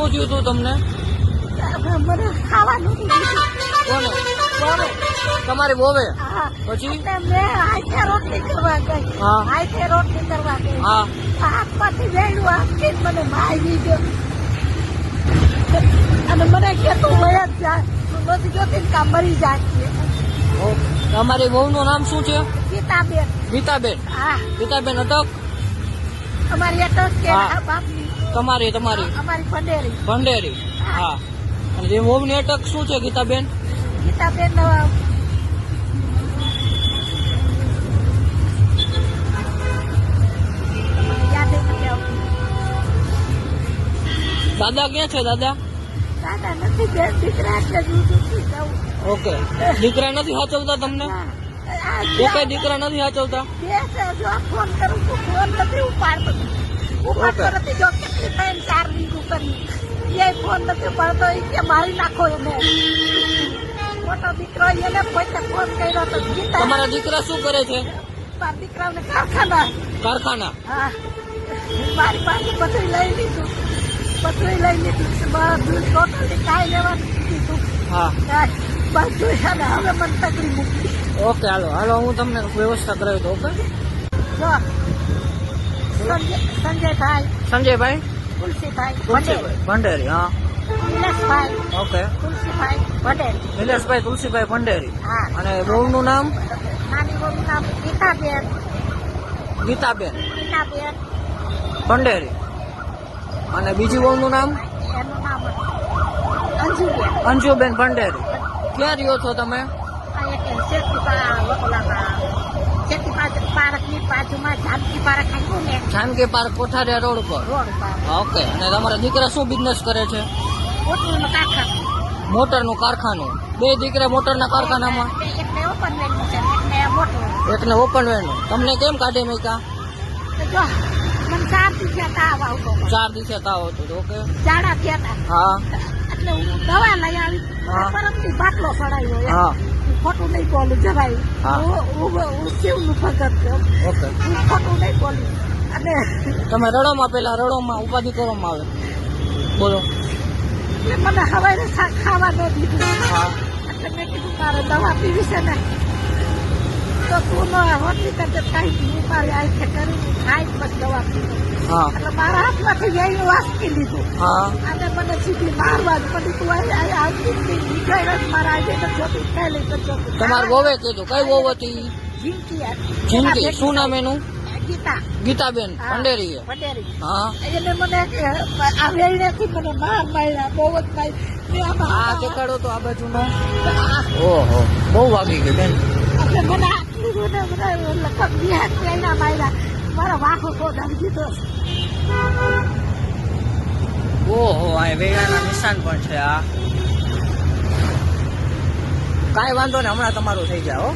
શું થયું તું તમને? તમારી બોવે પછી? રોટલી કરવા ગઈ. હાથે રોટલી કરવા ગઈ. હા. હાથમાંથી વેડું આપી મને મારી ગયો અને મને કેતો વયા જ જા. તું નથી જોતી ને મરી જાય તમારી વહુનું નામ શું છે? ગીતાબેન. ગીતાબેન? હા. ગીતાબેન અટક? અમારી અટક કે હા. તમારી તમારી. અમારી ભંડેરી. હા. અને વહુની અટક શું છે ગીતાબેન? ગીતાબેન દાદા ક્યાં છે દાદા? નથી દીકરા ઓકે. દીકરા નથી સાચવતા તમને? આ દીકરા નથી સાચવતા ફોન કરું ફોન નથી ઉપાડતો ઉપાડતો. નથી. ફોન નથી પડતો એ કે મારી નાખો એને. મોટો દીકરો એને પોતે ફોન કર્યો તો ગીતા તમારા દીકરા શું કરે છે? મારા દીકરાને કારખાના. કારખાના? હા. મારી પાસે બધું લઈ લીધું. બધું લઈ લીધું બધું ટોટલી કાંઈ લેવાનું લીધું હા. બધું છે ને હવે મને તકલીફ મૂકી. ઓકે હાલો. હાલો હું તમને વ્યવસ્થા કરાવી દઉં ઓકે? સંજયભાઈ. સંજયભાઈ? તુલસીભાઈ ભંડેરી હા. નિલેશભાઈ ઓકે. તુલસીભાઈ ભંડેરી નિલેશભાઈ તુલસીભાઈ ભંડેરી. હા. અને વહુનું નામ? નાની બોનું નામ ગીતાબેન. ગીતાબેન. ગીતાબેન. ભંડેરી. અને બીજી વહુનું નામ? એનું નામ અંજુબેન. અંજુબેન ભંડેરી. ક્યાં રહ્યો છો તમે? આ એક પાર્કની બાજુમાં જાનકી પાર્ક આવ્યું ને જાનકી પાર્ક કોઠારિયા રોડ પર? રોડ પર. ઓકે. અને તમારા દીકરા શું બિઝનેસ કરે છે? હોટલનું કારખાનું. મોટરનું કારખાનું? બે દીકરા મોટરના કારખાનામાં? એકને ઓપન વેલનું છે ને એકને મોટું. એકને ઓપન વેનું તમને કેમ કાઢે જો મને ચાર દિવસે તાવ આવતો. ચાર દિવસે તાવ હતો ઓકે. ઝાડા થયા હા. એટલે હું દવા લઈ આવી પરમથી બાટલો હા હું. ખોટું નહીં બોલું જરાય. હા. શિવનું ભગત છું હું ખોટું નહીં બોલું અને તમે રડોમાં પેલા રડોમાં ઉપાધિ કરવામાં આવે. બોલો. એટલે મને શાક ખાવા ન દીધું. એટલે મેં કીધું તારે દવા પીવી છે ને. તો તું ન હોતી કરતે કાંઈ હું મારી આંખે કરી ખાઈ બસ દવા એટલે મારા હાથમાંથી જઈને વાસકી લીધું. હા. અને મને સીધી મારવા જ પડી. તું આવતી નીકળી મારા આજે તો જોતી ખાઈ લઈ તો જોતી તમારે વોવે કીધું. કઈ વોવ હતી જિંદગી જિંદગી શું નામ એનું? ગીતા. ગીતાબેન. પંડેરી હા. એટલે મને કે આ વેણેથી મને માર માર્યા બહુ જ મારી મેં આમાં આ તો આ બાજુનો આ- ઓહો. બહુ વાગી ગઈ બેન. મને લગભગ શોધાવી દીધો ઓહો, આ વેગાના નિશાન પણ છે, આ. કાંઈ વાંધો ને હમણાં તમારું થઈ જાય, હો.